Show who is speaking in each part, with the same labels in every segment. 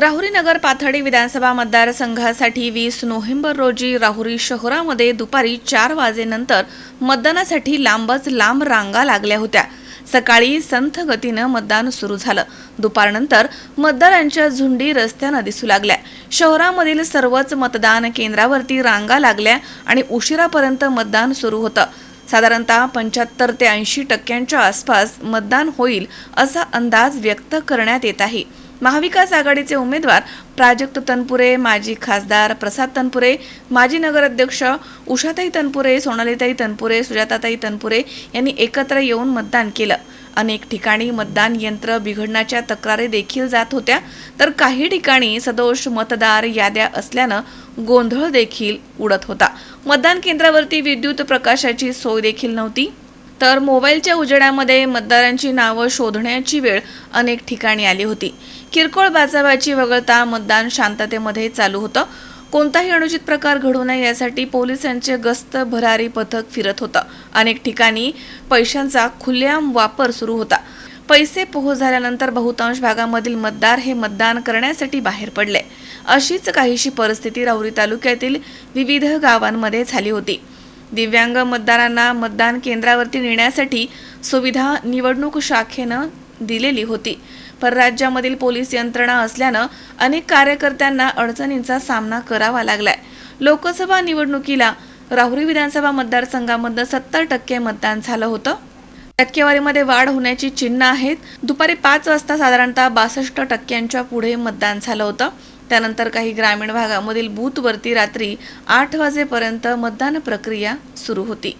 Speaker 1: राहुरी नगर पाथडी विधानसभा मतदारसंघासाठी वीस नोव्हेंबर रोजी राहुरी शहरामध्ये दुपारी चार वाजेनंतर मतदानासाठी लांबच लांब रांगा लागल्या होत्या. सकाळी संथ गतीनं मतदान सुरू झालं. दुपारनंतर मतदारांच्या झुंडी रस्त्यानं दिसू लागल्या. शहरामधील सर्वच मतदान केंद्रावरती रांगा लागल्या आणि उशिरापर्यंत मतदान सुरू होतं. साधारणतः पंच्याहत्तर ते ऐंशी टक्क्यांच्या आसपास मतदान होईल असा अंदाज व्यक्त करण्यात येत आहे. महाविकास आघाडीचे उमेदवार प्राजक्त तनपुरे माजी खासदार प्रसाद तनपुरे माजी नगराध्यक्ष उषाताई तनपुरे सोनालीताई तनपुरे सुजाताताई तनपुरे यांनी एकत्र येऊन मतदान केलं. अनेक ठिकाणी मतदान यंत्र बिघडण्याच्या तक्रारी देखील जात होत्या. तर काही ठिकाणी सदोष मतदार याद्या असल्यानं गोंधळ देखील उडत होता. मतदान केंद्रावरती विद्युत प्रकाशाची सोय देखील नव्हती. तर मोबाईलच्या उजेडामध्ये मतदारांची नावं शोधण्याची वेळ अनेक ठिकाणी आली होती. किरकोळ बाचाबाची वगळता मतदान शांततेमध्ये चालू होतं. कोणताही अनुचित प्रकार घडू नये यासाठी पोलिसांचे गस्त भरारी पथक फिरत होतं. अनेक ठिकाणी पैशांचा खुलेआम वापर सुरू होता. पैसे पोहोच झाल्यानंतर बहुतांश भागामधील मतदार हे मतदान करण्यासाठी बाहेर पडले. अशीच काहीशी परिस्थिती राहुरी तालुक्यातील विविध गावांमध्ये झाली होती. दिव्यांग मतदारांना मतदान केंद्रावरती नेण्यासाठी सुविधा निवडणूक शाखेनं दिलेली होती. परराज्यामधील पोलीस यंत्रणा असल्यानं अनेक कार्यकर्त्यांना अडचणींचा सामना करावा लागलाय. लोकसभा निवडणुकीला राहुरी विधानसभा मतदारसंघामधनं सत्तर टक्के मतदान झालं होतं. टक्केवारीमध्ये वाढ होण्याची चिन्ह आहेत. दुपारी पाच वाजता साधारणतः बासष्ट टक्क्यांच्या पुढे मतदान झालं होतं. त्यानंतर काही ग्रामीण भागामधील बूथवरती रात्री आठ वाजेपर्यंत मतदान प्रक्रिया सुरू होती.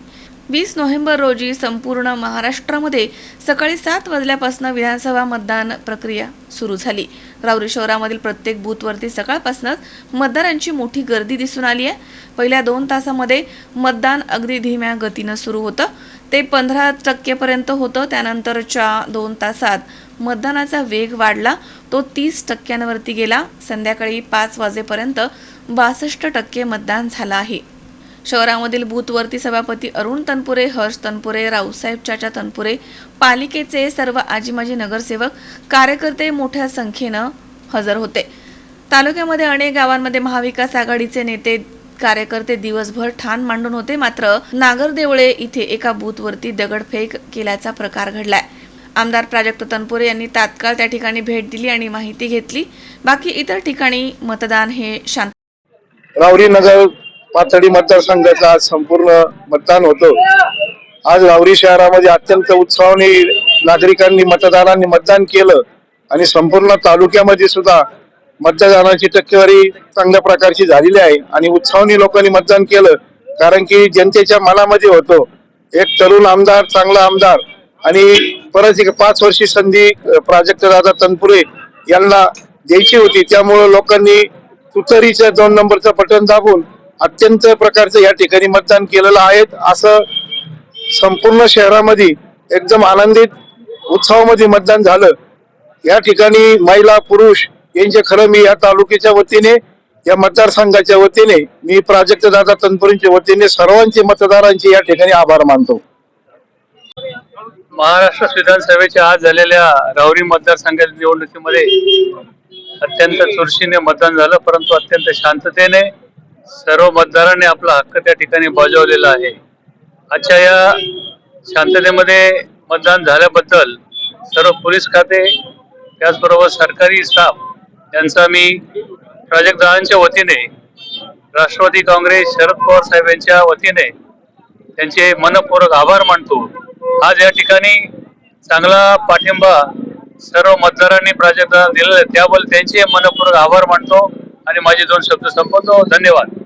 Speaker 1: वीस नोव्हेंबर रोजी संपूर्ण महाराष्ट्रामध्ये सकाळी सात वाजल्यापासून विधानसभा मतदान प्रक्रिया सुरू झाली. राऊरी शहरामधील प्रत्येक बूथवरती सकाळपासूनच मतदारांची मोठी गर्दी दिसून आली आहे. पहिल्या दोन तासामध्ये मतदान अगदी धीम्या गतीनं सुरू होतं. ते पंधरा टक्केपर्यंत होतं. त्यानंतरच्या दोन तासात मतदानाचा वेग वाढला. तो तीस टक्क्यांवरती गेला. संध्याकाळी पाच वाजेपर्यंत बासष्ट टक्के मतदान झालं आहे. शहरामधील बूथवरती सभापती अरुण तनपुरे हर्ष तनपुरे रावसाहेब चाचा तनपुरे पालिकेचे सर्व आजीमाजी नगरसेवक कार्यकर्ते मोठ्या संख्येनं हजर होते. तालुक्यामध्ये अनेक गावांमध्ये महाविकास आघाडीचे नेते कार्यकर्ते दिवसभर ठाण मांडून होते. मात्र नागरदेवळे इथे एका बूथवरती दगडफेक केल्याचा प्रकार घडलाय. आमदार प्राजक्त तनपुरे यांनी तात्काळ त्या ठिकाणी भेट दिली आणि माहिती घेतली. बाकी इतर ठिकाणी मतदान हे शांत
Speaker 2: रावरी नगर पाथडी मतदारसंघाचं आज संपूर्ण मतदान होतं. आज लावरी शहरामध्ये अत्यंत उत्साहाने नागरिकांनी मतदारांनी मतदान केलं आणि संपूर्ण तालुक्यामध्ये सुद्धा मतदानाची टक्केवारी चांगल्या प्रकारची झालेली आहे आणि उत्साहाने लोकांनी मतदान केलं. कारण की जनतेच्या मनामध्ये होतो एक तरुण आमदार चांगला आमदार आणि परत एक पाच वर्षी संधी प्राजक्त दादा तनपुरे यांना द्यायची होती. त्यामुळे लोकांनी तुतरीच्या दोन नंबरचं बटन दाबून अत्यंत प्रकारचं या ठिकाणी मतदान केलेलं आहे असं संपूर्ण शहरामध्ये एकदम आनंदित उत्सवामध्ये मतदान झालं. या ठिकाणी महिला पुरुष यांचे खरं मी या तालुक्याच्या वतीने या मतदारसंघाच्या वतीने मी प्राजक्त दादा तनपुरींच्या वतीने सर्वांचे मतदारांचे या ठिकाणी आभार मानतो.
Speaker 3: महाराष्ट्र विधानसभेच्या आज झालेल्या राहुरी मतदारसंघाच्या निवडणुकीमध्ये अत्यंत चुरशीने मतदान झालं परंतु अत्यंत शांततेने सर्व मतदारांनी आपला हक्क त्या ठिकाणी बजावलेला आहे. आजच्या या शांततेमध्ये मतदान झाल्याबद्दल सर्व पोलीस खाते त्याचबरोबर सरकारी स्टाफ यांचा मी प्राजक्तदारांच्या वतीने राष्ट्रवादी काँग्रेस शरद पवार साहेब यांच्या वतीने त्यांचे मनपूर्वक आभार मानतो. आज या ठिकाणी चांगला पाठिंबा सर्व मतदारांनी प्राजक्ताला दिलेला आहे. त्याबद्दल त्यांचे मनपूर्वक आभार मानतो आणि माझे दोन शब्द संपवतो. धन्यवाद.